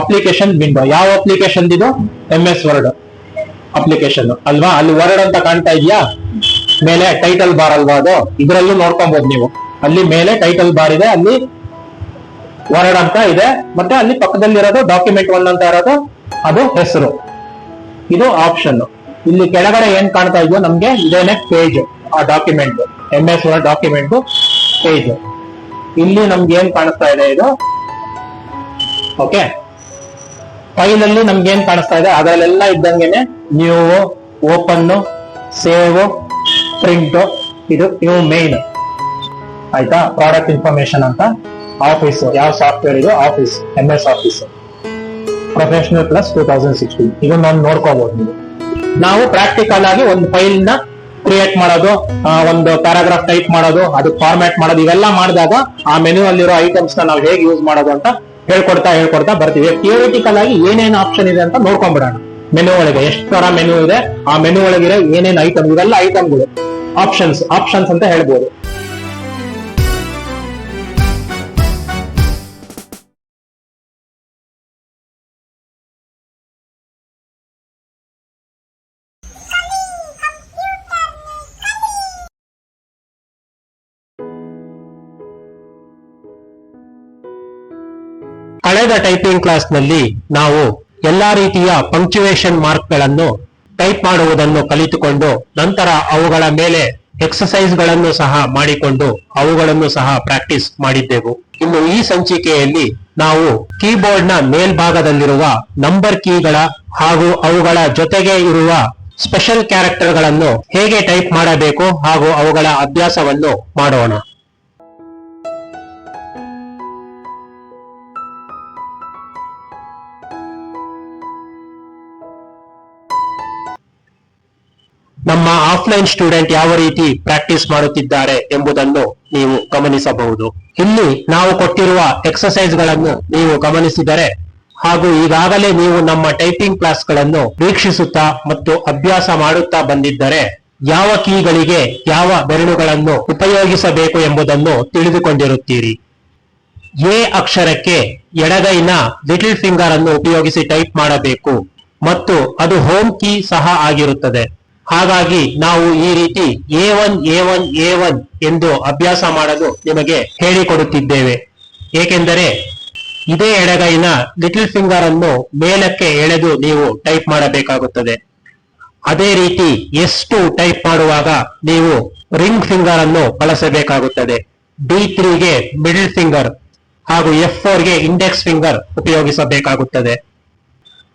Application window ಯಾವ application ಇದು? M S word application ಅಲ್ವಾ? ಅಲ್ಲಿ ವರ್ಡ್ ಅಂತ ಕಾಣ್ತಾ ಇದೆಯಾ? ಮೇಲೆ ಟೈಟಲ್ ಬಾರ್ ಅಲ್ವಾ ಅದು? ಇದರಲ್ಲೂ ನೋಡ್ಕೊಬಹುದು ನೀವು. ಅಲ್ಲಿ ಮೇಲೆ ಟೈಟಲ್ ಬಾರ್ ಇದೆ, ಅಲ್ಲಿ ವರ್ಡ್ ಅಂತ ಇದೆ, ಮತ್ತೆ ಅಲ್ಲಿ ಪಕ್ಕದಲ್ಲಿ ಇರೋದು ಡಾಕ್ಯುಮೆಂಟ್ ಒನ್ ಅಂತ ಇರೋದು, ಅದು ಹೆಸರು. ಇದು ಆಪ್ಷನ್ ಇಲ್ಲಿ ಕೆಳಗಡೆ ಏನ್ ಕಾಣ್ತಾ ಇದೆಯೋ ನಮ್ಗೆ, ಇದೇನೆ ಪೇಜ್ ಆ document M S word document page ಇಲ್ಲಿ ನಮ್ಗೆ ಏನ್ ಕಾಣಿಸ್ತಾ ಇದೆ ಇದು? ಓಕೆ ಫೈಲ್ ಅಲ್ಲಿ ನಮ್ಗೆ ಏನ್ ಕಾಣಿಸ್ತಾ ಇದೆ? ಅದರಲ್ಲೆಲ್ಲ ಇದ್ದಂಗೆನೆ ನ್ಯೂ ಓಪನ್ ಸೇವ್ ಪ್ರಿಂಟ್ ಇದು ನ್ಯೂ ಮೇನ್ ಆಯ್ತಾ? ಪ್ರಾಡಕ್ಟ್ ಇನ್ಫಾರ್ಮೇಶನ್ ಅಂತ. ಆಫೀಸ್ ಯಾವ ಸಾಫ್ಟ್ವೇರ್ ಇದು? Office M S office professional plus two thousand sixteen ಇದನ್ನ ನೋಡ್ಕೋಬಹುದು ನೀವು. ನಾವು ಪ್ರಾಕ್ಟಿಕಲ್ ಆಗಿ ಒಂದು ಫೈಲ್ನ ಕ್ರಿಯೇಟ್ ಮಾಡೋದು ಒಂದು ಪ್ಯಾರಾಗ್ರಾಫ್ ಟೈಪ್ ಮಾಡೋದು, ಅದು ಫಾರ್ಮ್ಯಾಟ್ ಮಾಡೋದು, ಇವೆಲ್ಲ ಮಾಡಿದಾಗ ಆ ಮೆನು ಅಲ್ಲಿರೋ ಐಟಮ್ಸ್ನ ನಾವು ಹೇಗೆ ಯೂಸ್ ಮಾಡೋದು ಅಂತ ಹೇಳ್ಕೊಡ್ತಾ ಹೇಳ್ಕೊಡ್ತಾ ಬರ್ತೀವಿ. ಥಿಯೋರಿಟಿಕಲ್ ಆಗಿ ಏನೇನು ಆಪ್ಷನ್ ಇದೆ ಅಂತ ನೋಡ್ಕೊಂಡ್ಬಿಡೋಣ ಮೆನು ಒಳಗೆ ಎಷ್ಟು ತರ ಮೆನು ಇದೆ? ಆ ಮೆನು ಒಳಗಿರೋ ಏನೇನ್ ಐಟಮ್ ಇವೆಲ್ಲ ಐಟಮ್ಗಳು ಆಪ್ಷನ್ಸ್ ಆಪ್ಷನ್ಸ್ ಅಂತ ಹೇಳ್ಬೋದು. ಟೈಪಿಂಗ್ ಕ್ಲಾಸ್ನಲ್ಲಿ ನಾವು ಎಲ್ಲಾ ರೀತಿಯ ಪಂಕ್ಚುವೇಶನ್ ಮಾರ್ಕ್ಗಳನ್ನು ಟೈಪ್ ಮಾಡುವುದನ್ನು ಕಲಿತುಕೊಂಡು ನಂತರ ಅವುಗಳ ಮೇಲೆ ಎಕ್ಸಸೈಸ್ಗಳನ್ನು ಸಹ ಮಾಡಿಕೊಂಡು ಅವುಗಳನ್ನು ಸಹ ಪ್ರಾಕ್ಟೀಸ್ ಮಾಡಿದ್ದೆವು. ಇನ್ನು ಈ ಸಂಚಿಕೆಯಲ್ಲಿ ನಾವು ಕೀಬೋರ್ಡ್ನ ಮೇಲ್ಭಾಗದಲ್ಲಿರುವ ನಂಬರ್ ಕೀಗಳ ಹಾಗೂ ಅವುಗಳ ಜೊತೆಗೆ ಇರುವ ಸ್ಪೆಷಲ್ ಕ್ಯಾರೆಕ್ಟರ್ಗಳನ್ನು ಹೇಗೆ ಟೈಪ್ ಮಾಡಬೇಕು ಹಾಗೂ ಅವುಗಳ ಅಭ್ಯಾಸವನ್ನು ಮಾಡೋಣ. ಆಫ್ಲೈನ್ ಸ್ಟೂಡೆಂಟ್ ಯಾವ ರೀತಿ ಪ್ರಾಕ್ಟೀಸ್ ಮಾಡುತ್ತಿದ್ದಾರೆ ಎಂಬುದನ್ನು ನೀವು ಗಮನಿಸಬಹುದು. ಇಲ್ಲಿ ನಾವು ಕೊಟ್ಟಿರುವ ಎಕ್ಸಸೈಸ್ಗಳನ್ನು ನೀವು ಗಮನಿಸಿದರೆ ಹಾಗೂ ಈಗಾಗಲೇ ನೀವು ನಮ್ಮ ಟೈಪಿಂಗ್ ಕ್ಲಾಸ್ಗಳನ್ನು ವೀಕ್ಷಿಸುತ್ತಾ ಮತ್ತು ಅಭ್ಯಾಸ ಮಾಡುತ್ತಾ ಬಂದಿದ್ದರೆ ಯಾವ ಕೀಗಳಿಗೆ ಯಾವ ಬೆರಳುಗಳನ್ನು ಉಪಯೋಗಿಸಬೇಕು ಎಂಬುದನ್ನು ತಿಳಿದುಕೊಂಡಿರುತ್ತೀರಿ. ಎ ಅಕ್ಷರಕ್ಕೆ ಎಡಗೈನ ಲಿಟಲ್ ಫಿಂಗರ್ ಅನ್ನು ಉಪಯೋಗಿಸಿ ಟೈಪ್ ಮಾಡಬೇಕು ಮತ್ತು ಅದು ಹೋಮ್ ಕೀ ಸಹ ಆಗಿರುತ್ತದೆ. ಹಾಗಾಗಿ ನಾವು ಈ ರೀತಿ A one A one A one ಎಂದು ಅಭ್ಯಾಸ ಮಾಡಲು ನಿಮಗೆ ಹೇಳಿಕೊಡುತ್ತಿದ್ದೇವೆ. ಏಕೆಂದರೆ ಇದೇ ಎಡಗೈನ ಲಿಟಲ್ ಫಿಂಗರ್ ಅನ್ನು ಮೇಲಕ್ಕೆ ಎಳೆದು ನೀವು ಟೈಪ್ ಮಾಡಬೇಕಾಗುತ್ತದೆ. ಅದೇ ರೀತಿ ಎಷ್ಟು ಟೈಪ್ ಮಾಡುವಾಗ ನೀವು ರಿಂಗ್ ಫಿಂಗರ್ ಅನ್ನು ಬಳಸಬೇಕಾಗುತ್ತದೆ. ಡಿ ತ್ರೀಗೆ ಮಿಡಲ್ ಫಿಂಗರ್ ಹಾಗೂ ಎಫ್ಗೆ ಇಂಡೆಕ್ಸ್ ಫಿಂಗರ್ ಉಪಯೋಗಿಸಬೇಕಾಗುತ್ತದೆ.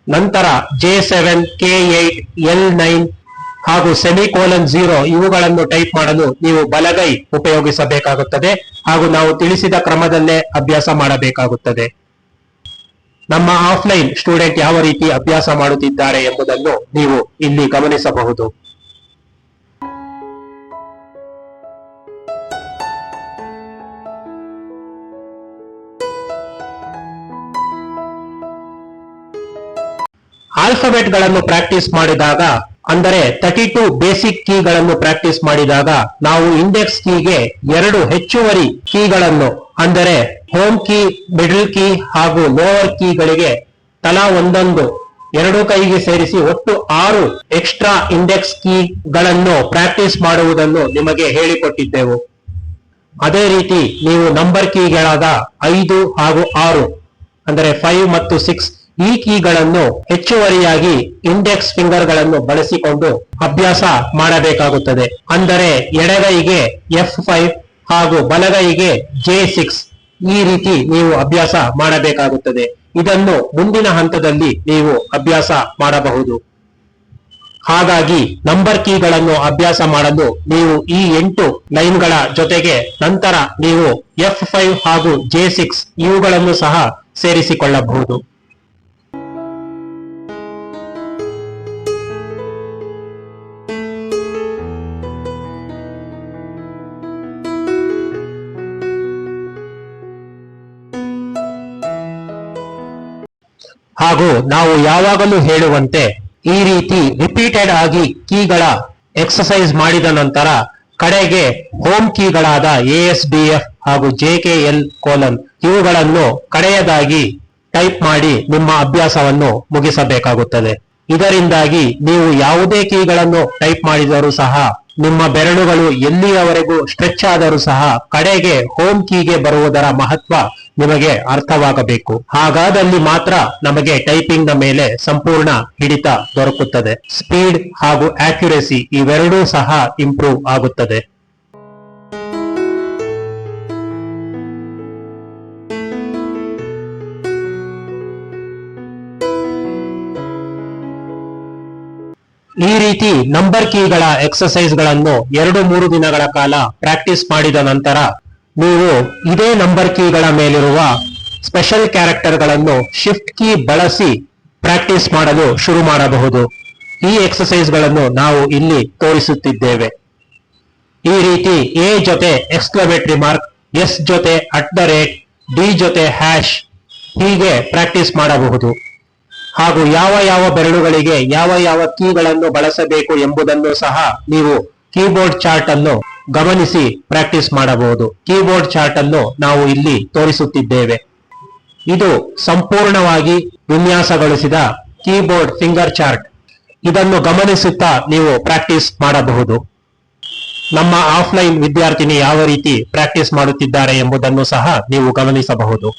ನಂತರ J seven K eight L nine ಹಾಗೂ ಸೆಮಿಕೋಲನ್ ಜೀರೋ ಇವುಗಳನ್ನು ಟೈಪ್ ಮಾಡಲು ನೀವು ಬಲಗೈ ಉಪಯೋಗಿಸಬೇಕಾಗುತ್ತದೆ ಹಾಗೂ ನಾವು ತಿಳಿಸಿದ ಕ್ರಮದಲ್ಲೇ ಅಭ್ಯಾಸ ಮಾಡಬೇಕಾಗುತ್ತದೆ. ನಮ್ಮ ಆಫ್ಲೈನ್ ಸ್ಟೂಡೆಂಟ್ ಯಾವ ರೀತಿ ಅಭ್ಯಾಸ ಮಾಡುತ್ತಿದ್ದಾರೆ ಎಂಬುದನ್ನು ನೀವು ಇಲ್ಲಿ ಗಮನಿಸಬಹುದು. ಆಲ್ಫಾಬೆಟ್ಗಳನ್ನು ಪ್ರಾಕ್ಟೀಸ್ ಮಾಡಿದಾಗ ಅಂದರೆ ತರ್ಟಿ ಟು ಬೇಸಿಕ್ ಕೀಗಳನ್ನು ಪ್ರಾಕ್ಟೀಸ್ ಮಾಡಿದಾಗ ನಾವು ಇಂಡೆಕ್ಸ್ ಕೀಗೆ ಎರಡು ಹೆಚ್ಚುವರಿ ಕೀಗಳನ್ನು ಅಂದರೆ ಹೋಮ್ ಕೀ ಮಿಡಲ್ ಕೀ ಹಾಗೂ ಲೋವರ್ ಕೀಗಳಿಗೆ ತಲಾ ಒಂದೊಂದು, ಎರಡು ಕೈಗೆ ಸೇರಿಸಿ ಒಟ್ಟು ಆರು ಎಕ್ಸ್ಟ್ರಾ ಇಂಡೆಕ್ಸ್ ಕೀಗಳನ್ನು ಪ್ರಾಕ್ಟೀಸ್ ಮಾಡುವುದನ್ನು ನಿಮಗೆ ಹೇಳಿಕೊಟ್ಟಿದ್ದೆವು. ಅದೇ ರೀತಿ ನೀವು ನಂಬರ್ ಕೀಗಳಾದ ಐದು ಹಾಗೂ ಆರು, ಅಂದರೆ ಫೈವ್ ಮತ್ತು ಸಿಕ್ಸ್ ಈ ಕೀಗಳನ್ನು ಹೆಚ್ಚುವರಿಯಾಗಿ ಇಂಡೆಕ್ಸ್ ಫಿಂಗರ್ಗಳನ್ನು ಬಳಸಿಕೊಂಡು ಅಭ್ಯಾಸ ಮಾಡಬೇಕಾಗುತ್ತದೆ. ಅಂದರೆ ಎಡಗೈಗೆ ಎಫ್ ಫೈವ್ ಹಾಗೂ ಬಲಗೈಗೆ ಜೆ ಸಿಕ್ಸ್ ಈ ರೀತಿ ನೀವು ಅಭ್ಯಾಸ ಮಾಡಬೇಕಾಗುತ್ತದೆ. ಇದನ್ನು ಮುಂದಿನ ಹಂತದಲ್ಲಿ ನೀವು ಅಭ್ಯಾಸ ಮಾಡಬಹುದು. ಹಾಗಾಗಿ ನಂಬರ್ ಕೀಗಳನ್ನು ಅಭ್ಯಾಸ ಮಾಡಲು ನೀವು ಈ ಎಂಟು ಲೈನ್ಗಳ ಜೊತೆಗೆ ನಂತರ ನೀವು ಎಫ್ ಫೈವ್ ಹಾಗೂ ಜೆ ಸಿಕ್ಸ್ ಇವುಗಳನ್ನು ಸಹ ಸೇರಿಸಿಕೊಳ್ಳಬಹುದು. ಹಾಗೂ ನಾವು ಯಾವಾಗಲೂ ಹೇಳುವಂತೆ ಈ ರೀತಿ ರಿಪೀಟೆಡ್ ಆಗಿ ಕೀಗಳ ಎಕ್ಸಸೈಸ್ ಮಾಡಿದ ನಂತರ ಕಡೆಗೆ ಹೋಮ್ ಕೀಗಳಾದ ಎ ಎಸ್ ಡಿ ಎಫ್ ಹಾಗೂ ಜೆ ಕೆ ಎಲ್ ಕೋಲನ್ ಇವುಗಳನ್ನು ಕಡೆಯದಾಗಿ ಟೈಪ್ ಮಾಡಿ ನಿಮ್ಮ ಅಭ್ಯಾಸವನ್ನು ಮುಗಿಸಬೇಕಾಗುತ್ತದೆ. ಇದರಿಂದಾಗಿ ನೀವು ಯಾವುದೇ ಕೀಗಳನ್ನು ಟೈಪ್ ಮಾಡಿದರೂ ಸಹ ನಿಮ್ಮ ಬೆರಳುಗಳು ಎಲ್ಲಿಯವರೆಗೂ ಸ್ಟ್ರೆಚ್ ಆದರೂ ಸಹ ಕಡೆಗೆ ಹೋಮ್ ಕೀಗೆ ಬರುವುದರ ಮಹತ್ವ ನಿಮಗೆ ಅರ್ಥವಾಗಬೇಕು. ಹಾಗಾದಲ್ಲಿ ಮಾತ್ರ ನಮಗೆ ಟೈಪಿಂಗ್ನ ಮೇಲೆ ಸಂಪೂರ್ಣ ಹಿಡಿತ ದೊರಕುತ್ತದೆ. ಸ್ಪೀಡ್ ಹಾಗೂ ಆಕ್ಯುರೆಸಿ ಇವೆರಡೂ ಸಹ ಇಂಪ್ರೂವ್ ಆಗುತ್ತದೆ. ರೀತಿ ನಂಬರ್ ಕೀಗಳ ಎಕ್ಸಸೈಸ್ಗಳನ್ನು ಎರಡು ಮೂರು ದಿನಗಳ ಕಾಲ ಪ್ರಾಕ್ಟೀಸ್ ಮಾಡಿದ ನಂತರ ನೀವು ಇದೇ ನಂಬರ್ ಕೀಗಳ ಮೇಲಿರುವ ಸ್ಪೆಷಲ್ ಕ್ಯಾರೆಕ್ಟರ್ಗಳನ್ನು ಶಿಫ್ಟ್ ಕೀ ಬಳಸಿ ಪ್ರಾಕ್ಟೀಸ್ ಮಾಡಲು ಶುರು ಮಾಡಬಹುದು. ಈ ಎಕ್ಸರ್ಸೈಸ್ಗಳನ್ನು ನಾವು ಇಲ್ಲಿ ತೋರಿಸುತ್ತಿದ್ದೇವೆ. ಈ ರೀತಿ ಎ ಜೊತೆ ಎಕ್ಸ್ಕ್ಲಮೇಟರಿ ಮಾರ್ಕ್ ಎಸ್ ಜೊತೆ ಅಟ್ ದ ರೇಟ್ ಡಿ ಜೊತೆ ಹ್ಯಾಶ್ ಹೀಗೆ ಪ್ರಾಕ್ಟೀಸ್ ಮಾಡಬಹುದು. ಹಾಗೂ ಯಾವ ಯಾವ ಬೆರಳುಗಳಿಗೆ ಯಾವ ಯಾವ ಕೀಗಳನ್ನು ಬಳಸಬೇಕು ಎಂಬುದನ್ನು ಸಹ ನೀವು ಕೀಬೋರ್ಡ್ ಚಾರ್ಟ್ ಅನ್ನು ಗಮನಿಸಿ ಪ್ರಾಕ್ಟೀಸ್ ಮಾಡಬಹುದು. ಕೀಬೋರ್ಡ್ ಚಾರ್ಟ್ ಅನ್ನು ನಾವು ಇಲ್ಲಿ ತೋರಿಸುತ್ತಿದ್ದೇವೆ. ಇದು ಸಂಪೂರ್ಣವಾಗಿ ವಿನ್ಯಾಸಗೊಳಿಸಿದ ಕೀಬೋರ್ಡ್ ಫಿಂಗರ್ ಚಾರ್ಟ್. ಇದನ್ನು ಗಮನಿಸುತ್ತಾ ನೀವು ಪ್ರಾಕ್ಟೀಸ್ ಮಾಡಬಹುದು. ನಮ್ಮ ಆಫ್ಲೈನ್ ವಿದ್ಯಾರ್ಥಿನಿ ಯಾವ ರೀತಿ ಪ್ರಾಕ್ಟೀಸ್ ಮಾಡುತ್ತಿದ್ದಾರೆ ಎಂಬುದನ್ನು ಸಹ ನೀವು ಗಮನಿಸಬಹುದು.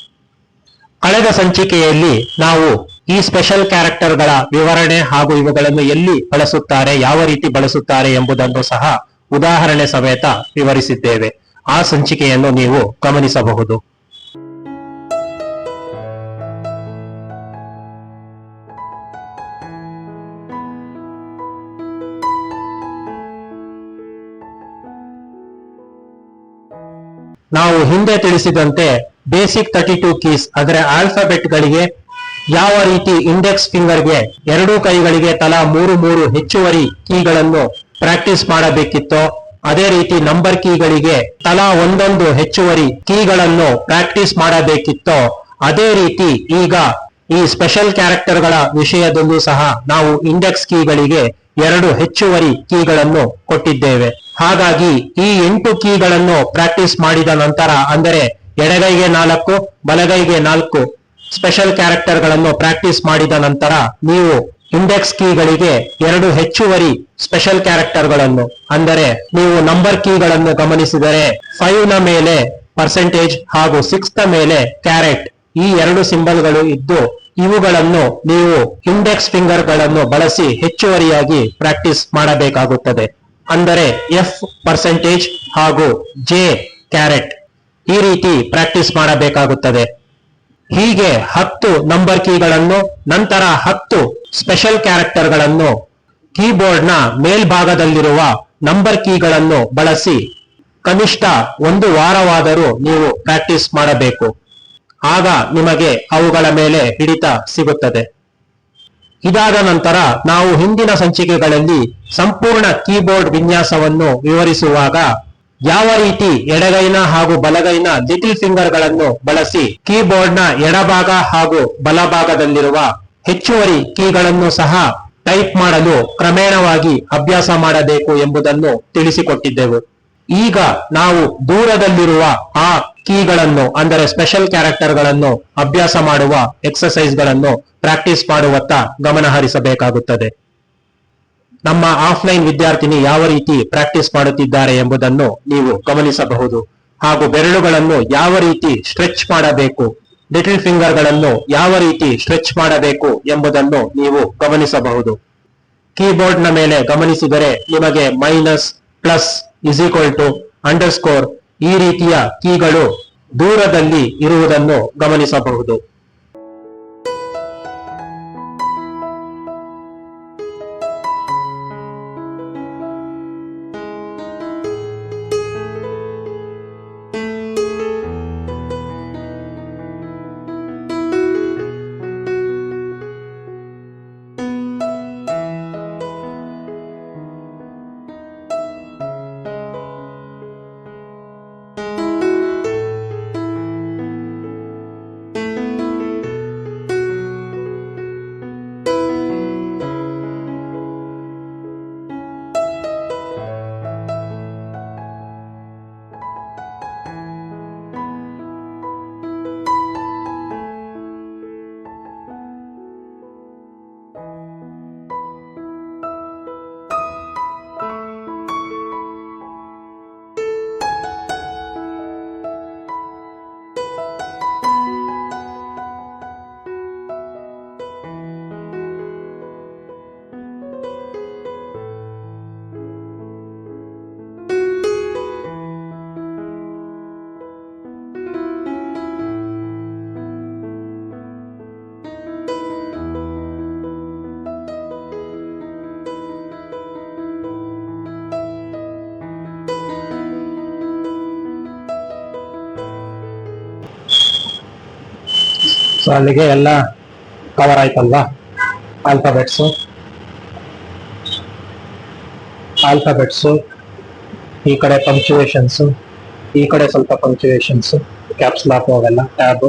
ಕಳೆದ ಸಂಚಿಕೆಯಲ್ಲಿ ನಾವು ಈ ಸ್ಪೆಷಲ್ ಕ್ಯಾರೆಕ್ಟರ್ಗಳ ವಿವರಣೆ ಹಾಗೂ ಇವುಗಳನ್ನು ಎಲ್ಲಿ ಬಳಸುತ್ತಾರೆ, ಯಾವ ರೀತಿ ಬಳಸುತ್ತಾರೆ ಎಂಬುದನ್ನು ಸಹ ಉದಾಹರಣೆ ಸಮೇತ ವಿವರಿಸಿದ್ದೇವೆ. ಆ ಸಂಚಿಕೆಯನ್ನು ನೀವು ಗಮನಿಸಬಹುದು. ನಾವು ಹಿಂದೆ ತಿಳಿಸಿದಂತೆ ಬೇಸಿಕ್ ತರ್ಟಿ ಟೂ ಕೀಸ್ ಅಂದರೆ ಆಲ್ಫಾಬೆಟ್ ಗಳಿಗೆ ಯಾವ ರೀತಿ ಇಂಡೆಕ್ಸ್ ಫಿಂಗರ್ಗೆ ಎರಡೂ ಕೈಗಳಿಗೆ ತಲಾ ಮೂರು ಮೂರು ಹೆಚ್ಚುವರಿ ಕೀಗಳನ್ನು ಪ್ರಾಕ್ಟೀಸ್ ಮಾಡಬೇಕಿತ್ತೋ, ಅದೇ ರೀತಿ ನಂಬರ್ ಕೀಗಳಿಗೆ ತಲಾ ಒಂದೊಂದು ಹೆಚ್ಚುವರಿ ಕೀಗಳನ್ನು ಪ್ರಾಕ್ಟೀಸ್ ಮಾಡಬೇಕಿತ್ತೋ, ಅದೇ ರೀತಿ ಈಗ ಈ ಸ್ಪೆಷಲ್ ಕ್ಯಾರೆಕ್ಟರ್ಗಳ ವಿಷಯದಲ್ಲೂ ಸಹ ನಾವು ಇಂಡೆಕ್ಸ್ ಕೀಗಳಿಗೆ ಎರಡು ಹೆಚ್ಚುವರಿ ಕೀಗಳನ್ನು ಕೊಟ್ಟಿದ್ದೇವೆ. ಹಾಗಾಗಿ ಈ ಎಂಟು ಕೀಗಳನ್ನು ಪ್ರಾಕ್ಟೀಸ್ ಮಾಡಿದ ನಂತರ ಅಂದರೆ ಎಡಗೈಗೆ ನಾಲ್ಕು, ಬಲಗೈಗೆ ನಾಲ್ಕು ಸ್ಪೆಷಲ್ ಕ್ಯಾರೆಕ್ಟರ್ಗಳನ್ನು ಪ್ರಾಕ್ಟೀಸ್ ಮಾಡಿದ ನಂತರ ನೀವು ಇಂಡೆಕ್ಸ್ ಕೀಗಳಿಗೆ ಎರಡು ಹೆಚ್ಚುವರಿ ಸ್ಪೆಷಲ್ ಕ್ಯಾರೆಕ್ಟರ್ಗಳನ್ನು ಅಂದರೆ ನೀವು ನಂಬರ್ ಕೀಗಳನ್ನು ಗಮನಿಸಿದರೆ ಫೈವ್ನ ಮೇಲೆ ಪರ್ಸೆಂಟೇಜ್ ಹಾಗೂ ಸಿಕ್ಸ್ನ ಮೇಲೆ ಕ್ಯಾರೆಟ್ ಈ ಎರಡು ಸಿಂಬಲ್ಗಳು ಇದ್ದು, ಇವುಗಳನ್ನು ನೀವು ಇಂಡೆಕ್ಸ್ ಫಿಂಗರ್ಗಳನ್ನು ಬಳಸಿ ಹೆಚ್ಚುವರಿಯಾಗಿ ಪ್ರಾಕ್ಟೀಸ್ ಮಾಡಬೇಕಾಗುತ್ತದೆ. ಅಂದರೆ ಎಫ್ ಪರ್ಸೆಂಟೇಜ್ ಹಾಗೂ ಜೆ ಕ್ಯಾರೆಟ್ ಈ ರೀತಿ ಪ್ರಾಕ್ಟೀಸ್ ಮಾಡಬೇಕಾಗುತ್ತದೆ. ಹೀಗೆ ಹತ್ತು ನಂಬರ್ ಕೀಗಳನ್ನು, ನಂತರ ಹತ್ತು ಸ್ಪೆಷಲ್ ಕ್ಯಾರೆಕ್ಟರ್ಗಳನ್ನು ಕೀಬೋರ್ಡ್ನ ಮೇಲ್ಭಾಗದಲ್ಲಿರುವ ನಂಬರ್ ಕೀಗಳನ್ನು ಬಳಸಿ ಕನಿಷ್ಠ ಒಂದು ವಾರವಾದರೂ ನೀವು ಪ್ರಾಕ್ಟೀಸ್ ಮಾಡಬೇಕು. ಆಗ ನಿಮಗೆ ಅವುಗಳ ಮೇಲೆ ಹಿಡಿತ ಸಿಗುತ್ತದೆ. ಇದಾದ ನಂತರ ನಾವು ಹಿಂದಿನ ಸಂಚಿಕೆಗಳಲ್ಲಿ ಸಂಪೂರ್ಣ ಕೀಬೋರ್ಡ್ ವಿನ್ಯಾಸವನ್ನು ವಿವರಿಸುವಾಗ ಯಾವ ರೀತಿ ಎಡಗೈನ ಹಾಗೂ ಬಲಗೈನ ಲಿಟಿಲ್ ಫಿಂಗರ್ಗಳನ್ನು ಬಳಸಿ ಕೀಬೋರ್ಡ್ನ ಎಡಭಾಗ ಹಾಗೂ ಬಲಭಾಗದಲ್ಲಿರುವ ಹೆಚ್ಚುವರಿ ಕೀಗಳನ್ನು ಸಹ ಟೈಪ್ ಮಾಡಲು ಕ್ರಮೇಣವಾಗಿ ಅಭ್ಯಾಸ ಮಾಡಬೇಕು ಎಂಬುದನ್ನು ತಿಳಿಸಿಕೊಟ್ಟಿದ್ದೆವು. ಈಗ ನಾವು ದೂರದಲ್ಲಿರುವ ಆ ಕೀಗಳನ್ನು, ಅಂದರೆ ಸ್ಪೆಷಲ್ ಕ್ಯಾರೆಕ್ಟರ್ಗಳನ್ನು ಅಭ್ಯಾಸ ಮಾಡುವ ಎಕ್ಸರ್ಸೈಸ್ಗಳನ್ನು ಪ್ರಾಕ್ಟೀಸ್ ಮಾಡುವತ್ತ ಗಮನ ಹರಿಸಬೇಕಾಗುತ್ತದೆ ನಮ್ಮ ಆಫ್ಲೈನ್ ವಿದ್ಯಾರ್ಥಿನಿ ಯಾವ ರೀತಿ ಪ್ರಾಕ್ಟೀಸ್ ಮಾಡುತ್ತಿದ್ದಾರೆ ಎಂಬುದನ್ನು ನೀವು ಗಮನಿಸಬಹುದು. ಹಾಗೂ ಬೆರಳುಗಳನ್ನು ಯಾವ ರೀತಿ ಸ್ಟ್ರೆಚ್ ಮಾಡಬೇಕು, ಲಿಟಲ್ ಫಿಂಗರ್ಗಳನ್ನು ಯಾವ ರೀತಿ ಸ್ಟ್ರೆಚ್ ಮಾಡಬೇಕು ಎಂಬುದನ್ನು ನೀವು ಗಮನಿಸಬಹುದು. ಕೀಬೋರ್ಡ್ನ ಮೇಲೆ ಗಮನಿಸಿದರೆ ನಿಮಗೆ minus, plus is equal to, underscore ಈ ರೀತಿಯ ಕೀಗಳು ದೂರದಲ್ಲಿ ಇರುವುದನ್ನು ಗಮನಿಸಬಹುದು. ಅಲ್ಲಿಗೆ ಎಲ್ಲ ಕವರ್ ಆಯ್ತಲ್ವಾ? ಆಲ್ಫಾಬೆಟ್ಸು ಆಲ್ಫಾಬೆಟ್ಸು ಈ ಕಡೆ ಪಂಕ್ಚುವೇಶನ್ಸು ಈ ಕಡೆ ಸ್ವಲ್ಪ ಪಂಕ್ಚುವೇಶನ್ಸು ಕ್ಯಾಪ್ಸ್ ಲಾಕ್ ಅವೆಲ್ಲ ಟ್ಯಾಬ್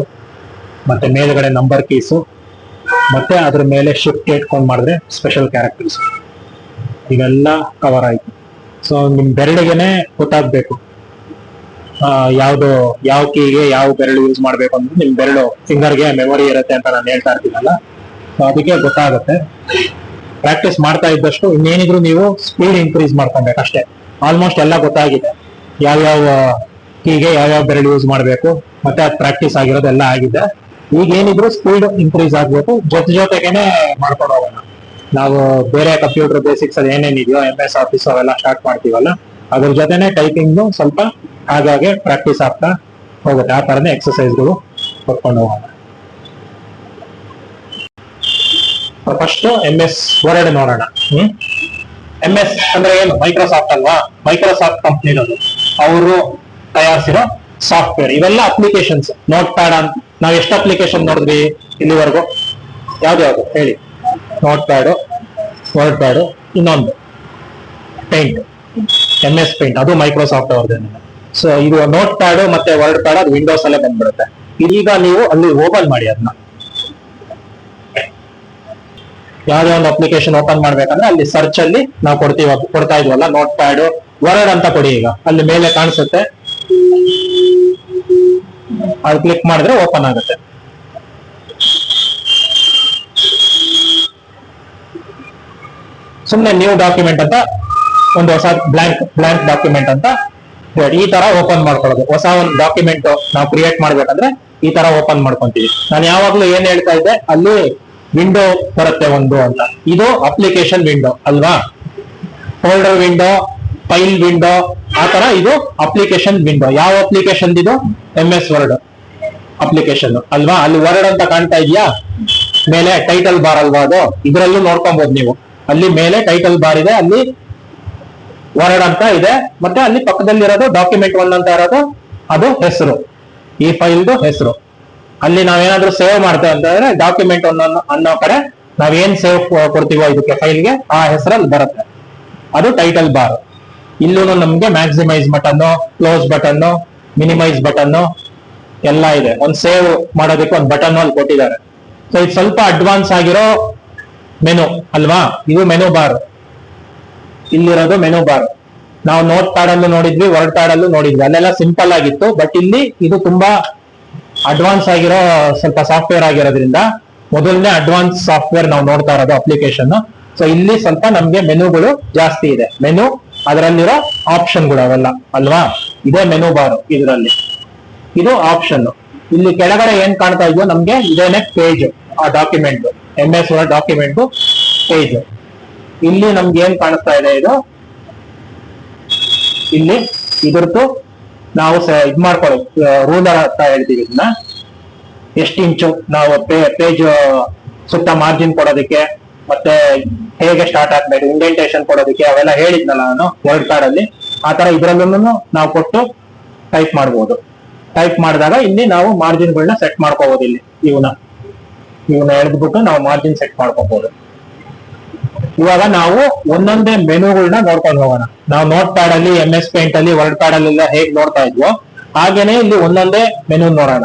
ಮತ್ತೆ ಮೇಲ್ಗಡೆ ನಂಬರ್ ಕೀಸು ಮತ್ತೆ ಅದ್ರ ಮೇಲೆ ಶಿಫ್ಟ್ ಇಟ್ಕೊಂಡು ಮಾಡಿದ್ರೆ ಸ್ಪೆಷಲ್ ಕ್ಯಾರೆಕ್ಟರ್ಸ್ ಇವೆಲ್ಲ ಕವರ್ ಆಯ್ತು. ಸೊ ನಿಮ್ ಬೆರಳಿಗೆನೆ ಗೊತ್ತಾಗ್ಬೇಕು. ಯಾವ್ದು, ಯಾವ ಕೀಗೆ ಯಾವ ಬೆರಳು ಯೂಸ್ ಮಾಡ್ಬೇಕು ಅಂದ್ರೆ ನಿಮ್ ಬೆರಳು ಫಿಂಗರ್ಗೆ ಮೆಮೊರಿ ಇರುತ್ತೆ ಅಂತ ನಾನು ಹೇಳ್ತಾ ಇರ್ತೀನಲ್ಲ. ಸೊ ಅದಕ್ಕೆ ಗೊತ್ತಾಗುತ್ತೆ. ಪ್ರಾಕ್ಟೀಸ್ ಮಾಡ್ತಾ ಇದ್ದಷ್ಟು ಇನ್ನೇನಿದ್ರು ನೀವು ಸ್ಪೀಡ್ ಇನ್ಕ್ರೀಸ್ ಮಾಡ್ಕೊಬೇಕು ಅಷ್ಟೇ ಆಲ್ಮೋಸ್ಟ್ ಎಲ್ಲ ಗೊತ್ತಾಗಿದೆ. ಯಾವ್ಯಾವ ಕೀಗೆ ಯಾವ್ಯಾವ ಬೆರಳು ಯೂಸ್ ಮಾಡಬೇಕು, ಮತ್ತೆ ಅದು ಪ್ರಾಕ್ಟೀಸ್ ಆಗಿರೋದೆಲ್ಲ ಆಗಿದೆ. ಈಗ ಏನಿದ್ರು ಸ್ಪೀಡ್ ಇನ್ಕ್ರೀಸ್ ಆಗ್ಬೇಕು. ಜೊತೆ ಜೊತೆಗೇನೆ ಮಾಡ್ಕೊಂಡು ಹೋಗೋಣ. ನಾವು ಬೇರೆ ಕಂಪ್ಯೂಟರ್ ಬೇಸಿಕ್ಸ್ ಅಲ್ಲಿ ಏನೇನಿದೆಯೋ ಎಂ ಎಸ್ ಆಫೀಸ್ ಅವೆಲ್ಲ ಸ್ಟಾರ್ಟ್ ಮಾಡ್ತೀವಲ್ಲ, ಅದ್ರ ಜೊತೆನೆ ಟೈಪಿಂಗ್ ಸ್ವಲ್ಪ ಹಾಗಾಗಿ ಪ್ರಾಕ್ಟೀಸ್ ಆಗ್ತಾ ಹೋಗುತ್ತೆ. ಆ ತರನೇ ಎಕ್ಸಸೈಸ್ಗಳು ಕೊಟ್ಕೊಂಡು ಹೋಗೋಣ. ಫಸ್ಟ್ ಎಂ ಎಸ್ ವರ್ಡ್ ನೋಡೋಣ. ಹ್ಮ್? ಎಂ ಎಸ್ ಅಂದ್ರೆ ಏನು? ಮೈಕ್ರೋಸಾಫ್ಟ್ ಅಲ್ವಾ? ಮೈಕ್ರೋಸಾಫ್ಟ್ ಕಂಪ್ನಿನದು ಅವರು ತಯಾರಿಸಿರೋ ಸಾಫ್ಟ್ವೇರ್ ಇವೆಲ್ಲ ಅಪ್ಲಿಕೇಶನ್ಸ್ ನೋಟ್ ಪ್ಯಾಡ್ ಅಂತ ನಾವ್ ಎಷ್ಟು ಅಪ್ಲಿಕೇಶನ್ ನೋಡಿದ್ವಿ ಇಲ್ಲಿವರೆಗೂ? ಯಾವ್ದು ಹೇಳಿ. ನೋಟ್ ಪ್ಯಾಡು ವರ್ಡ್ ಪ್ಯಾಡು ಇನ್ನೊಂದು. ಪೇಂಟ್ ಎಂ ಎಸ್ ಪೇಂಟ್ ಅದು ಮೈಕ್ರೋಸಾಫ್ಟ್ ಅವ್ರದ್ದು. ಸೊ ಇದು ನೋಟ್ ಪ್ಯಾಡ್ ಮತ್ತೆ ವರ್ಡ್ ಪ್ಯಾಡ್ ಅದು ವಿಂಡೋಸ್ ಅಲ್ಲೇ ಬಂದ್ಬಿಡುತ್ತೆ. ಇದೀಗ ನೀವು ಅಲ್ಲಿ ಓಪನ್ ಮಾಡಿ ಅದನ್ನ ಯಾವ್ದೇ ಒಂದು ಅಪ್ಲಿಕೇಶನ್ ಓಪನ್ ಮಾಡ್ಬೇಕಂದ್ರೆ ಅಲ್ಲಿ ಸರ್ಚ್ ಅಲ್ಲಿ ನಾವು ಕೊಡ್ತೀವಿ, ಕೊಡ್ತಾ ಇದೀವಲ್ಲ ನೋಟ್ ಪ್ಯಾಡ್ ವರ್ಡ್ ಅಂತ ಕೊಡಿ ಈಗ. ಅಲ್ಲಿ ಮೇಲೆ ಕಾಣಿಸುತ್ತೆ. ಅದು ಕ್ಲಿಕ್ ಮಾಡಿದ್ರೆ ಓಪನ್ ಆಗುತ್ತೆ. ಸುಮ್ಮನೆ ನ್ಯೂ ಡಾಕ್ಯುಮೆಂಟ್ ಅಂತ, ಒಂದು ಹೊಸ ಬ್ಲಾಂಕ್ ಬ್ಲಾಂಕ್ ಡಾಕ್ಯುಮೆಂಟ್ ಅಂತ. ಈ ತರ ಓಪನ್ ಮಾಡ್ಕೊಳ್ಳೋದು. ಹೊಸ ಒಂದು ಡಾಕ್ಯುಮೆಂಟ್ ನಾವು ಕ್ರಿಯೇಟ್ ಮಾಡ್ಬೇಕಂದ್ರೆ ಈ ತರ ಓಪನ್ ಮಾಡ್ಕೊಂತೀವಿ. ನಾನು ಯಾವಾಗ್ಲೂ ಏನ್ ಹೇಳ್ತಾ ಇದ್ದೆ? ಅಲ್ಲಿ ವಿಂಡೋ ಬರುತ್ತೆ ಒಂದು ಅಂತ. ಇದು ಅಪ್ಲಿಕೇಶನ್ ವಿಂಡೋ ಅಲ್ವಾ? ಫೋಲ್ಡರ್ ವಿಂಡೋ ಫೈಲ್ ವಿಂಡೋ ಆ ತರ ಇದು ಅಪ್ಲಿಕೇಶನ್ ವಿಂಡೋ ಯಾವ ಅಪ್ಲಿಕೇಶನ್ ಇದು? ಎಂ ಎಸ್ ವರ್ಡ್ ಅಪ್ಲಿಕೇಶನ್ ಅಲ್ವಾ? ಅಲ್ಲಿ ವರ್ಡ್ ಅಂತ ಕಾಣ್ತಾ ಇದೆಯಾ? ಮೇಲೆ ಟೈಟಲ್ ಬಾರ್ ಅಲ್ವಾ ಅದು? ಇದರಲ್ಲೂ ನೋಡ್ಕೊಬಹುದು ನೀವು. ಅಲ್ಲಿ ಮೇಲೆ ಟೈಟಲ್ ಬಾರ್ ಇದೆ, ಅಲ್ಲಿ ವರ್ಡ್ ಅಂತ ಇದೆ. ಮತ್ತೆ ಅಲ್ಲಿ ಪಕ್ಕದಲ್ಲಿರೋದು ಡಾಕ್ಯುಮೆಂಟ್ ಒನ್ ಅಂತ ಇರೋದು, ಅದು ಹೆಸರು. ಈ ಫೈಲ್ದು ಹೆಸರು. ಅಲ್ಲಿ ನಾವೇನಾದ್ರೂ ಸೇವ್ ಮಾಡ್ತೇವೆ ಅಂತಂದ್ರೆ ಡಾಕ್ಯುಮೆಂಟ್ ಒನ್ ಅನ್ನೋ ಕಡೆ ನಾವೇನ್ ಸೇವ್ ಕೊಡ್ತೀವೋ ಇದಕ್ಕೆ ಫೈಲ್ಗೆ, ಆ ಹೆಸರಲ್ಲಿ ಬರುತ್ತೆ. ಅದು ಟೈಟಲ್ ಬಾರ್ ಇಲ್ಲೂ ನಮ್ಗೆ maximise button close button minimise button ಎಲ್ಲ ಇದೆ. ಒಂದ್ ಸೇವ್ ಮಾಡೋದಕ್ಕೆ ಒಂದು ಬಟನ್ ಅಲ್ಲಿ ಕೊಟ್ಟಿದ್ದಾರೆ. ಸೊ ಇದು ಸ್ವಲ್ಪ ಅಡ್ವಾನ್ಸ್ ಆಗಿರೋ ಮೆನು ಅಲ್ವಾ? ಇದು ಮೆನು ಬಾರ್ ಇಲ್ಲಿರೋದು ಮೆನು ಬಾರ್ ನಾವು ನೋಟ್ ಪ್ಯಾಡ್ ಅಲ್ಲೂ ನೋಡಿದ್ವಿ ವರ್ಡ್ ಪ್ಯಾಡ್ ಅಲ್ಲೂ ನೋಡಿದ್ವಿ. ಅಲ್ಲೆಲ್ಲ ಸಿಂಪಲ್ ಆಗಿತ್ತು ಬಟ್ ಇಲ್ಲಿ ಇದು ತುಂಬಾ ಅಡ್ವಾನ್ಸ್ ಆಗಿರೋ ಸ್ವಲ್ಪ ಸಾಫ್ಟ್ವೇರ್ ಆಗಿರೋದ್ರಿಂದ ಮೊದಲನೇ ಅಡ್ವಾನ್ಸ್ ಸಾಫ್ಟ್ವೇರ್ ನಾವು ನೋಡ್ತಾ ಇರೋದು ಅಪ್ಲಿಕೇಶನ್ ಸೊ ಇಲ್ಲಿ ಸ್ವಲ್ಪ ನಮ್ಗೆ ಮೆನುಗಳು ಜಾಸ್ತಿ ಇದೆ. ಮೆನು ಅದರಲ್ಲಿರೋ ಆಪ್ಷನ್ಗಳು ಅವೆಲ್ಲ ಅಲ್ವಾ? ಇದೇ ಮೆನು ಬಾರ್ ಇದರಲ್ಲಿ. ಇದು ಆಪ್ಷನ್ ಇಲ್ಲಿ ಕೆಳಗಡೆ ಏನ್ ಕಾಣ್ತಾ ಇದೆಯೋ ನಮ್ಗೆ ಇದೇನೆ ಪೇಜ್ ಆ document M S document page ಇಲ್ಲಿ ನಮ್ಗೆ ಏನ್ ಕಾಣಿಸ್ತಾ ಇದೆ ಇದು? ಇಲ್ಲಿ ಇದ್ರದ್ದು ನಾವು ಇದ್ ಮಾಡ್ಕೊಳ್ಳಿ ರೂಲರ್ ಅಂತ ಹೇಳ್ತೀವಿ ಇದನ್ನ. ಎಷ್ಟು ಇಂಚು? ನಾವು ಪೇಜ್, ಸುತ್ತ ಮಾರ್ಜಿನ್ ಕೊಡೋದಕ್ಕೆ, ಮತ್ತೆ ಹೇಗೆ ಸ್ಟಾರ್ಟ್ ಆಗ್ಬೇಕು ಇಂಡೆಂಟೇಶನ್ ಕೊಡೋದಕ್ಕೆ, ಅವೆಲ್ಲ ಹೇಳಿದ್ನಲ್ಲ ನಾನು ವರ್ಡ್ ಕಾರ್ಡ್ ಅಲ್ಲಿ. ಆ ತರ ಇದ್ರಲ್ಲೂ ನಾವು ಕೊಟ್ಟು ಟೈಪ್ ಮಾಡ್ಬೋದು. ಟೈಪ್ ಮಾಡಿದಾಗ ಇಲ್ಲಿ ನಾವು ಮಾರ್ಜಿನ್ಗಳನ್ನ ಸೆಟ್ ಮಾಡ್ಕೋಬಹುದು ಇಲ್ಲಿ ಇವನ್ನ ಇವನ್ನ ಎಳೆದ್ಬಿಟ್ಟು ನಾವು ಮಾರ್ಜಿನ್ ಸೆಟ್ ಮಾಡ್ಕೋಬಹುದು ಇವಾಗ ನಾವು ಒಂದೊಂದೇ ಮೆನುಗಳನ್ನ ನೋಡ್ಕೊಂಡು ಹೋಗೋಣ. ನಾವು ನೋಟ್ ಪ್ಯಾಡ್ ಅಲ್ಲಿ ಎಂ ಎಸ್ ಪೇಂಟ್ ಅಲ್ಲಿ ವರ್ಡ್ ಪ್ಯಾಡ್ ಎಲ್ಲ ಹೇಗ್ ನೋಡ್ತಾ ಇದ್ವೋ, ಹಾಗೇನೆ ಇಲ್ಲಿ ಒಂದೊಂದೇ ಮೆನು ನೋಡೋಣ.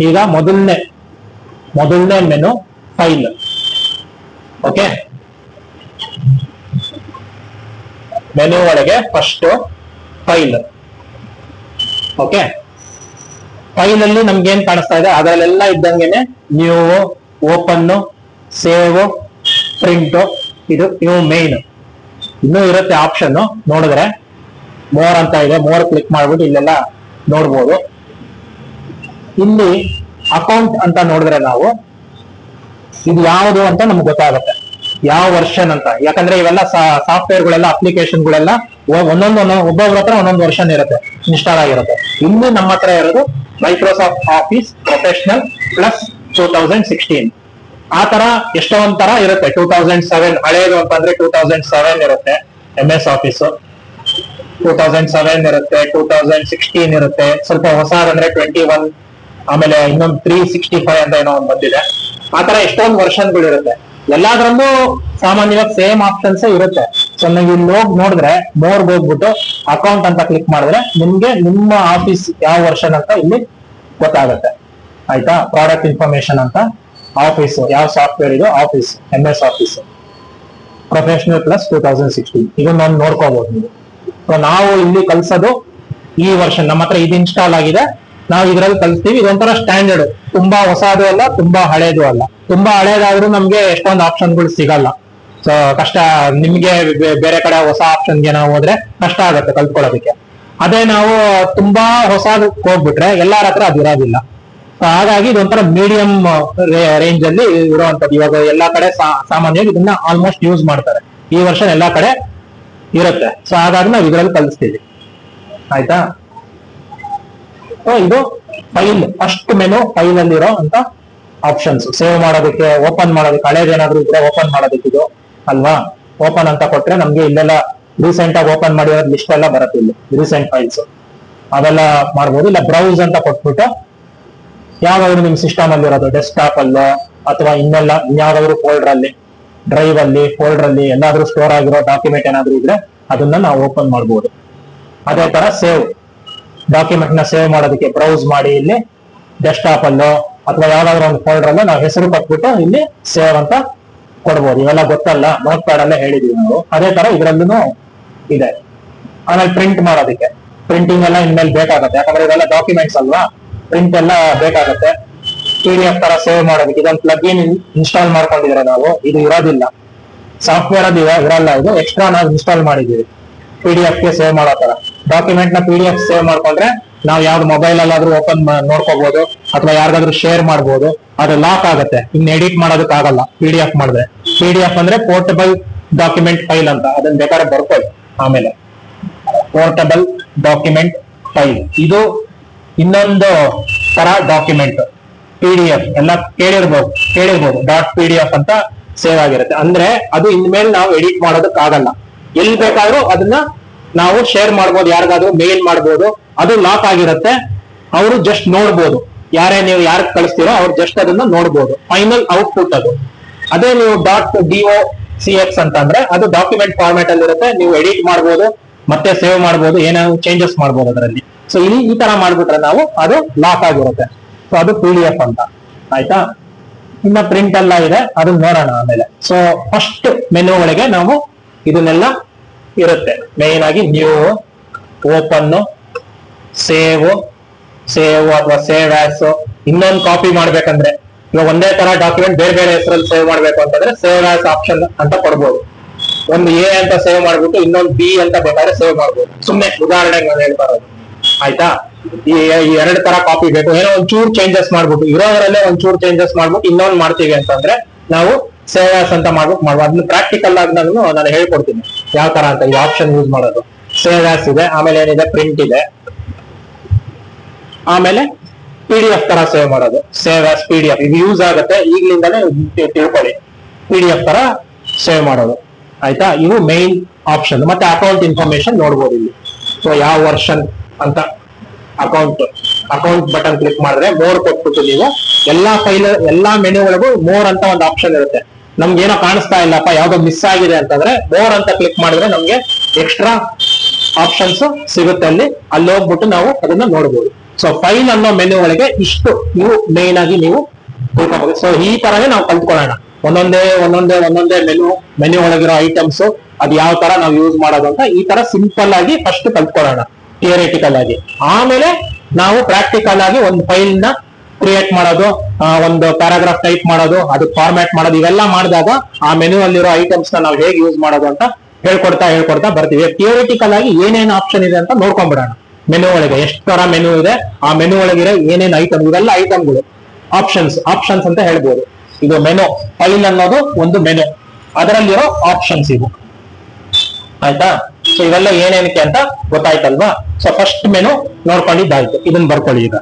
ಈಗ ಮೊದಲನೇ ಮೊದಲನೇ ಮೆನು ಫೈಲ್. ಓಕೆ? ಮೆನು ಒಳಗೆ ಫಸ್ಟ್ ಫೈಲ್. ಓಕೆ? ಫೈಲ್ ಅಲ್ಲಿ ನಮ್ಗೆ ಏನ್ ಕಾಣಿಸ್ತಾ ಇದೆ? ಅದರಲ್ಲೆಲ್ಲ ಇದ್ದಂಗೆನೆ ನ್ಯೂ ಓಪನ್ ಸೇವ್ ಪ್ರಿಂಟ್ ಇದು, ಇವು ಮೇನ್ ಇನ್ನೂ ಇರುತ್ತೆ ಆಪ್ಷನ್ ನೋಡಿದ್ರೆ ಮೋರ್ ಅಂತ ಇದೆ. ಮೋರ್ ಕ್ಲಿಕ್ ಮಾಡ್ಬಿಟ್ಟು ಇಲ್ಲೆಲ್ಲ ನೋಡ್ಬೋದು. ಇಲ್ಲಿ ಅಕೌಂಟ್ ಅಂತ ನೋಡಿದ್ರೆ ನಾವು ಇದು ಯಾವುದು ಅಂತ ನಮ್ಗೆ ಗೊತ್ತಾಗುತ್ತೆ. ಯಾವ ವರ್ಷನ್ ಅಂತ. ಯಾಕಂದ್ರೆ ಇವೆಲ್ಲ ಸಾಫ್ಟ್ವೇರ್ ಗಳೆಲ್ಲ ಅಪ್ಲಿಕೇಶನ್ ಗಳೆಲ್ಲ ಒಂದೊಂದು ಒಬ್ಬೊಬ್ರ ಹತ್ರ ಒಂದೊಂದು ವರ್ಷನ್ ಇರುತ್ತೆ. ಇನ್ಸ್ಟಾಲ್ ಆಗಿರುತ್ತೆ. ಇಲ್ಲಿ ನಮ್ಮ ಹತ್ರ ಇರೋದು Microsoft Office Professional Plus two thousand sixteen ಆ ತರ ಎಷ್ಟೋ ಒಂಥರ ಇರುತ್ತೆ. ಟೂ ತೌಸಂಡ್ ಸೆವೆನ್ ಹಳೇದು ಅಂತಂದ್ರೆ ಟೂ ತೌಸಂಡ್ ಸೆವೆನ್ ಇರುತ್ತೆ. M S Office two thousand seven ಇರುತ್ತೆ. ಟೂ ತೌಸಂಡ್ ಸಿಕ್ಸ್ಟೀನ್ ಇರುತ್ತೆ. ಸ್ವಲ್ಪ ಹೊಸದಂದ್ರೆ ಟ್ವೆಂಟಿ ಒನ್ ಆಮೇಲೆ ಇನ್ನೊಂದು ತ್ರೀ ಸಿಕ್ಸ್ಟಿ ಫೈವ್ ಅಂತ ಏನೋ ಒಂದು ಬಂದಿದೆ. ಆತರ ಎಷ್ಟೊಂದು ವರ್ಷನ್ಗಳು ಇರುತ್ತೆ. ಎಲ್ಲಾದ್ರಲ್ಲೂ ಸಾಮಾನ್ಯವಾಗಿ ಸೇಮ್ ಆಪ್ಷನ್ಸ್ ಇರುತ್ತೆ. ಸೊ ನೀವು ಇಲ್ಲಿ ಹೋಗಿ ನೋಡಿದ್ರೆ ಮೋರ್ ಹೋಗ್ಬಿಟ್ಟು ಅಕೌಂಟ್ ಅಂತ ಕ್ಲಿಕ್ ಮಾಡಿದ್ರೆ ನಿಮ್ಗೆ ನಿಮ್ಮ ಆಫೀಸ್ ಯಾವ ವರ್ಷನ್ ಅಂತ ಇಲ್ಲಿ ಗೊತ್ತಾಗುತ್ತೆ. ಆಯ್ತಾ? ಪ್ರಾಡಕ್ಟ್ ಇನ್ಫಾರ್ಮೇಶನ್ ಅಂತ. ಆಫೀಸ್ ಯಾವ ಸಾಫ್ಟ್ವೇರ್ ಇದು? Office M S Office Professional Plus two thousand sixteen ಇದನ್ನ ನೋಡ್ಕೋಬಹುದು ನೀವು. ನಾವು ಇಲ್ಲಿ ಕಲ್ಸೋದು ಈ ವರ್ಷನ್ ನಮ್ಮ ಹತ್ರ ಇದು ಇನ್ಸ್ಟಾಲ್ ಆಗಿದೆ. ನಾವು ಇದ್ರಲ್ಲಿ ಕಲಿಸ್ತೀವಿ. ಇದೊಂಥರ ಸ್ಟ್ಯಾಂಡರ್ಡ್ ತುಂಬಾ ಹೊಸದು ಅಲ್ಲ, ತುಂಬಾ ಹಳೇದು ಅಲ್ಲ. ತುಂಬಾ ಹಳೇದಾದ್ರೂ ನಮ್ಗೆ ಎಷ್ಟೊಂದು ಆಪ್ಷನ್ಗಳು ಸಿಗಲ್ಲ. ಸೊ ಕಷ್ಟ, ನಿಮ್ಗೆ ಬೇರೆ ಕಡೆ ಹೊಸ ಆಪ್ಷನ್ಗೆ ನಾವು ಹೋದ್ರೆ ಕಷ್ಟ ಆಗುತ್ತೆ ಕಲ್ತ್ಕೊಳ್ಳೋದಕ್ಕೆ. ಅದೇ ನಾವು ತುಂಬಾ ಹೊಸದಕ್ಕೆ ಹೋಗ್ಬಿಟ್ರೆ ಎಲ್ಲಾರ ಹತ್ರ ಅದು ಇರೋದಿಲ್ಲ So ಹಾಗಾಗಿ ಇದೊಂಥರ ಮೀಡಿಯಂ ರೇಂಜ್ ಅಲ್ಲಿ ಇರುವಂತದ್ದು ಇವಾಗ ಎಲ್ಲಾ ಕಡೆ ಸಾಮಾನ್ಯವಾಗಿ ಇದನ್ನ ಆಲ್ಮೋಸ್ಟ್ ಯೂಸ್ ಮಾಡ್ತಾರೆ. ಈ ವರ್ಷ ಎಲ್ಲಾ ಕಡೆ ಇರುತ್ತೆ. ಸೊ ಹಾಗಾಗಿ ನಾವು ಇದರಲ್ಲಿ ಕಲಿಸ್ತೀವಿ. ಆಯ್ತಾ? ಸೊ ಇದು ಫೈಲ್ ಫಸ್ಟ್ ಮೆನು ಫೈಲ್ ಅಲ್ಲಿ ಇರೋ ಅಂತ ಆಪ್ಷನ್ಸ್ ಸೇವ್ ಮಾಡೋದಕ್ಕೆ ಓಪನ್ ಮಾಡೋದಕ್ಕೆ ಹಳೇದೇನಾದ್ರೂ ಇದ್ರೆ ಓಪನ್ ಮಾಡೋದಕ್ಕೆ ಇದು, ಅಲ್ವಾ? ಓಪನ್ ಅಂತ ಕೊಟ್ರೆ ನಮ್ಗೆ ಇಲ್ಲೆಲ್ಲ ರೀಸೆಂಟ್ ಆಗಿ ಓಪನ್ ಮಾಡಿರೋ ಲಿಸ್ಟ್ ಎಲ್ಲ ಬರುತ್ತೆ ಇಲ್ಲಿ ರೀಸೆಂಟ್ ಫೈಲ್ಸ್ ಅದೆಲ್ಲ ಮಾಡ್ಬೋದು. ಇಲ್ಲ ಬ್ರೌಸ್ ಅಂತ ಕೊಟ್ಬಿಟ್ಟು ಯಾವ್ದಾದ್ರು ನಿಮ್ ಸಿಸ್ಟಮ್ ಅಲ್ಲಿ ಡೆಸ್ಕ್ಟಾಪ್ ಅಲ್ಲೋ ಅಥವಾ ಇನ್ನೆಲ್ಲ ಇನ್ಯಾವ್ದಾದ್ರು ಫೋಲ್ಡರ್ ಅಲ್ಲಿ ಡ್ರೈವ್ ಅಲ್ಲಿ ಫೋಲ್ಡರ್ ಅಲ್ಲಿ ಎಲ್ಲಾದ್ರೂ ಸ್ಟೋರ್ ಆಗಿರೋ ಡಾಕ್ಯುಮೆಂಟ್ ಏನಾದ್ರು ಇದ್ರೆ ಅದನ್ನ ನಾವು ಓಪನ್ ಮಾಡಬಹುದು ಅದೇ ತರ ಸೇವ್ ಡಾಕ್ಯುಮೆಂಟ್ನ ಸೇವ್ ಮಾಡೋದಕ್ಕೆ ಬ್ರೌಸ್ ಮಾಡಿ ಇಲ್ಲಿ ಡೆಸ್ಕ್ಟಾಪ್ ಅಲ್ಲೋ ಅಥವಾ ಯಾವ್ದಾದ್ರು ಒಂದು ಫೋಲ್ಡರ್ ಅಲ್ಲೋ ನಾವು ಹೆಸರು ಕೊಟ್ಬಿಟ್ಟು ಇಲ್ಲಿ ಸೇವ್ ಅಂತ ಕೊಡ್ಬೋದು. ಇವೆಲ್ಲ ಗೊತ್ತಲ್ಲ? ನೋಟ್ ಪ್ಯಾಡ್ ಅಲ್ಲೇ ಹೇಳಿದೀವಿ ನಾವು. ಅದೇ ತರ ಇದರಲ್ಲೂ ಇದೆ. ಆಮೇಲೆ ಪ್ರಿಂಟ್ ಮಾಡೋದಕ್ಕೆ. ಪ್ರಿಂಟಿಂಗ್ ಎಲ್ಲ ಇನ್ಮೇಲೆ ಬೇಕಾಗುತ್ತೆ. ಯಾಕಂದ್ರೆ ಇವೆಲ್ಲ ಡಾಕ್ಯುಮೆಂಟ್ಸ್ ಅಲ್ವಾ? ಪ್ರಿಂಟ್ ಎಲ್ಲ ಬೇಕಾಗುತ್ತೆ. ಪಿ ಡಿ ಎಫ್ ತರ ಸೇವ್ ಮಾಡೋದಕ್ಕೆ ಇದೊಂದು ಪ್ಲಗ್ ಇನ್ ಇನ್ಸ್ಟಾಲ್ ಮಾಡ್ಕೊಂಡಿದ್ರೆ ನಾವು? ಇದು ಇರೋದಿಲ್ಲ. ಸಾಫ್ಟ್ವೇರ್ ಅದು ಇರಲ್ಲ ಇದು. ಎಕ್ಸ್ಟ್ರಾ ನಾವು ಇನ್ಸ್ಟಾಲ್ ಮಾಡಿದೀವಿ ಪಿ ಡಿ ಎಫ್ಗೆ ಸೇವ್ ಮಾಡೋ ತರ. ಡಾಕ್ಯುಮೆಂಟ್ನ ಪಿ ಡಿ ಎಫ್ ಸೇವ್ ಮಾಡ್ಕೊಂಡ್ರೆ ನಾವು ಯಾವ್ದು ಮೊಬೈಲ್ ಅಲ್ಲಾದ್ರೂ ಓಪನ್ ನೋಡ್ಕೋಬಹುದು ಅಥವಾ ಯಾರಿಗಾದ್ರೂ ಶೇರ್ ಮಾಡ್ಬೋದು. ಅದು ಲಾಕ್ ಆಗುತ್ತೆ. ಇನ್ನು ಎಡಿಟ್ ಮಾಡೋದಕ್ಕೆ ಆಗಲ್ಲ. ಪಿ ಡಿ ಎಫ್ ಮಾಡಿದ್ರೆ. ಪಿ ಡಿ ಎಫ್ ಅಂದ್ರೆ ಪೋರ್ಟಬಲ್ ಡಾಕ್ಯುಮೆಂಟ್ ಫೈಲ್ ಅಂತ. ಅದನ್ನ ಬೇಕಾದ್ರೆ ಬರ್ಕೊಳ್ಳಿ. ಆಮೇಲೆ. ಪೋರ್ಟಬಲ್ ಡಾಕ್ಯುಮೆಂಟ್ ಫೈಲ್ ಇದು ಇನ್ನೊಂದು ತರ ಡಾಕ್ಯುಮೆಂಟ್ ಪಿ ಡಿ ಎಫ್ ಎಲ್ಲ ಕೇಳಿರ್ಬೋದು ಕೇಳಿರ್ಬೋದು ಡಾಟ್ ಪಿ ಡಿ ಎಫ್ ಅಂತ ಸೇವ್ ಆಗಿರುತ್ತೆ. ಅಂದ್ರೆ ಅದು ಇನ್ಮೇಲೆ ನಾವು ಎಡಿಟ್ ಮಾಡೋದಕ್ಕಾಗಲ್ಲ. ಎಲ್ಲಿ ಬೇಕಾದ್ರೂ ಅದನ್ನ ನಾವು ಶೇರ್ ಮಾಡ್ಬೋದು, ಯಾರಿಗಾದ್ರೂ ಮೇಲ್ ಮಾಡ್ಬೋದು, ಅದು ಲಾಕ್ ಆಗಿರುತ್ತೆ. ಅವರು ಜಸ್ಟ್ ನೋಡ್ಬೋದು. ಯಾರೇ ನೀವು ಯಾರು ಕಳಿಸ್ತೀರೋ ಅವ್ರು ಜಸ್ಟ್ ಅದನ್ನ ನೋಡ್ಬೋದು. ಫೈನಲ್ ಔಟ್ಪುಟ್ ಅದು. ಅದೇ ನೀವು dot D O C X ಅಂತಂದ್ರೆ ಅದು ಡಾಕ್ಯುಮೆಂಟ್ ಫಾರ್ಮೆಟ್ ಅಲ್ಲಿ ಇರುತ್ತೆ ನೀವು ಎಡಿಟ್ ಮಾಡ್ಬೋದು. ಮತ್ತೆ ಸೇವ್ ಮಾಡ್ಬೋದು, ಏನಾದ್ರು ಚೇಂಜಸ್ ಮಾಡ್ಬೋದು ಅದರಲ್ಲಿ. ಸೊ ಇಲ್ಲಿ ಈ ತರ ಮಾಡ್ಬಿಟ್ರೆ ನಾವು ಅದು ಲಾಕ್ ಆಗಿರುತ್ತೆ. ಸೊ ಅದು ಪಿ ಡಿ ಎಫ್ ಅಂತ. ಆಯ್ತಾ? ಇನ್ನ ಪ್ರಿಂಟ್ ಎಲ್ಲ ಇದೆ, ಅದನ್ನ ನೋಡೋಣ ಆಮೇಲೆ. ಸೊ ಫಸ್ಟ್ ಮೆನು ಒಳಗೆ ನಾವು ಇದನ್ನೆಲ್ಲ ಇರುತ್ತೆ. ಮೇನ್ ಆಗಿ ನ್ಯೂ ಓಪನ್ ಸೇವ್ ಸೇವ್ ಅಥವಾ ಸೇವ್ ಆಸ್ ಇನ್ನೊಂದು ಕಾಪಿ ಮಾಡ್ಬೇಕಂದ್ರೆ. ಇವಾಗ ಒಂದೇ ತರ ಡಾಕ್ಯುಮೆಂಟ್ ಬೇರೆ ಬೇರೆ ಹೆಸರಲ್ಲಿ ಸೇವ್ ಮಾಡ್ಬೇಕು ಅಂತಂದ್ರೆ ಸೇವ್ ಆಸ್ ಆಪ್ಷನ್ ಅಂತ ಕೊಡ್ಬೋದು. ಒಂದು ಎ ಅಂತ ಸೇವ್ ಮಾಡ್ಬಿಟ್ಟು ಇನ್ನೊಂದು ಬಿ ಅಂತ ಬೇಕಾದ್ರೆ ಸೇವ್ ಮಾಡ್ಬೋದು. ಸುಮ್ಮನೆ ಉದಾಹರಣೆಗೆ ನಾನು ಹೇಳ್ತಾ ಇರೋದು ಆಯ್ತಾ? ಈ ಎರಡ್ ತರ ಕಾಪಿ ಬೇಕು. ಏನೋ ಒಂಚೂರು ಚೇಂಜಸ್ ಮಾಡ್ಬಿಟ್ಟು, ಇರೋದ್ರಲ್ಲೇ ಒಂಚೂರು ಚೇಂಜಸ್ ಮಾಡ್ಬಿಟ್ಟು ಇನ್ನೊಂದು ಮಾಡ್ತೀವಿ ಅಂತಂದ್ರೆ ನಾವು ಸೇವ್ ಅಂತ ಮಾಡ್ಬಿಟ್ಟು ಮಾಡ್ಬೋದು. ಅದನ್ನ ಪ್ರಾಕ್ಟಿಕಲ್ ಆಗಿ ನಾನು ನಾನು ಹೇಳ್ಕೊಡ್ತೀನಿ. ಯಾವ ತರ ಅಂತ ಈ ಆಪ್ಷನ್ ಯೂಸ್ ಮಾಡೋದು. ಸೇವ್ ಇದೆ, ಆಮೇಲೆ ಏನಿದೆ? ಪ್ರಿಂಟ್ ಇದೆ. ಆಮೇಲೆ ಪಿ ಡಿ ಎಫ್ ತರ ಸೇವ್ ಮಾಡೋದು. Save as P D F ಇದು ಯೂಸ್ ಆಗುತ್ತೆ. ಈಗ್ಲಿಂದಾನೇ ತಿಳ್ಕೊಳ್ಳಿ. ಪಿ ಡಿ ಎಫ್ ತರ ಸೇವ್ ಮಾಡೋದು. ಆಯ್ತಾ? ಇವು ಮೇನ್ ಆಪ್ಷನ್ ಮತ್ತೆ ಅಕೌಂಟ್ ಇನ್ಫಾರ್ಮೇಶನ್ ನೋಡ್ಬೋದು ಇಲ್ಲಿ. ಸೊ ಯಾವ ವರ್ಷನ್ ಅಂತ ಅಕೌಂಟ್ ಅಕೌಂಟ್ ಬಟನ್ ಕ್ಲಿಕ್ ಮಾಡಿದ್ರೆ ಮೋರ್ ಕೊಟ್ಬಿಟ್ಟು ನೀವು ಎಲ್ಲಾ ಫೈಲ್ ಎಲ್ಲಾ ಮೆನು ಒಳಗೂ ಮೋರ್ ಅಂತ ಒಂದು ಆಪ್ಷನ್ ಇರುತ್ತೆ. ನಮ್ಗೆ ಏನೋ ಕಾಣಿಸ್ತಾ ಇಲ್ಲಪ್ಪ, ಯಾವ್ದೋ ಮಿಸ್ ಆಗಿದೆ ಅಂತಂದ್ರೆ ಮೋರ್ ಅಂತ ಕ್ಲಿಕ್ ಮಾಡಿದ್ರೆ ನಮ್ಗೆ ಎಕ್ಸ್ಟ್ರಾ ಆಪ್ಷನ್ಸ್ ಸಿಗುತ್ತೆ ಅಲ್ಲಿ. ಅಲ್ಲಿ ಹೋಗ್ಬಿಟ್ಟು ನಾವು ಅದನ್ನ ನೋಡಬಹುದು ಸೊ ಫೈಲ್ ಅನ್ನೋ ಮೆನುಗಳಿಗೆ ಒಳಗೆ ಇಷ್ಟು ನೀವು ಮೇನ್ ಆಗಿ ನೀವು ತಿಳ್ಕೊಬಹುದು ಸೊ ಈ ತರನೇ ನಾವು ಕಲ್ತ್ಕೊಳ್ಳೋಣ. ಒಂದೊಂದೇ ಒಂದೊಂದೇ ಒಂದೊಂದೇ ಮೆನು ಮೆನು ಒಳಗಿರೋ ಐಟಮ್ಸ್ ಅದ್ ಯಾವ ತರ ನಾವು ಯೂಸ್ ಮಾಡೋದು ಅಂತ ಈ ತರ ಸಿಂಪಲ್ ಆಗಿ ಫಸ್ಟ್ ಕಲ್ತ್ಕೊಳ್ಳೋಣ ಥಿಯರಿಟಿಕಲ್ ಆಗಿ. ಆಮೇಲೆ ನಾವು ಪ್ರಾಕ್ಟಿಕಲ್ ಆಗಿ ಒಂದು ಫೈಲ್ನ ಕ್ರಿಯೇಟ್ ಮಾಡೋದು ಒಂದು ಪ್ಯಾರಾಗ್ರಾಫ್ ಟೈಪ್ ಮಾಡೋದು, ಅದು ಫಾರ್ಮ್ಯಾಟ್ ಮಾಡೋದು, ಇವೆಲ್ಲ ಮಾಡಿದಾಗ ಆ ಮೆನು ಅಲ್ಲಿರೋ ಐಟಮ್ಸ್ನ ನಾವು ಹೇಗೆ ಯೂಸ್ ಮಾಡೋದು ಅಂತ ಹೇಳ್ಕೊಡ್ತಾ ಹೇಳ್ಕೊಡ್ತಾ ಬರ್ತೀವಿ. ಥಿಯರಿಟಿಕಲ್ ಆಗಿ ಏನೇನು ಆಪ್ಷನ್ ಇದೆ ಅಂತ ನೋಡ್ಕೊಂಡ್ಬಿಡೋಣ ಮೆನು ಒಳಗೆ ಎಷ್ಟು ತರ ಮೆನು ಇದೆ, ಆ ಮೆನು ಒಳಗಿರೋ ಏನೇನು ಐಟಮ್ ಇವೆಲ್ಲ ಐಟಮ್ಗಳು ಆಪ್ಷನ್ಸ್ ಆಪ್ಷನ್ಸ್ ಅಂತ ಹೇಳ್ಬೋದು. ಇದು ಮೆನು ಫೈಲ್ ಅನ್ನೋದು ಒಂದು ಮೆನು ಅದರಲ್ಲಿರೋ ಆಪ್ಷನ್ಸ್ ಇವು. ಆಯ್ತಾ? ಸೊ ಇವೆಲ್ಲ ಏನೇನಕ್ಕೆ ಅಂತ ಗೊತ್ತಾಯ್ತಲ್ವಾ? ಸೊ ಫಸ್ಟ್ ಮೆನು ನೋಡ್ಕೊಂಡಿದ್ದಾಯ್ತು. ಇದನ್ನ ಬರ್ಕೊಳ್ಳಿ ಈಗ.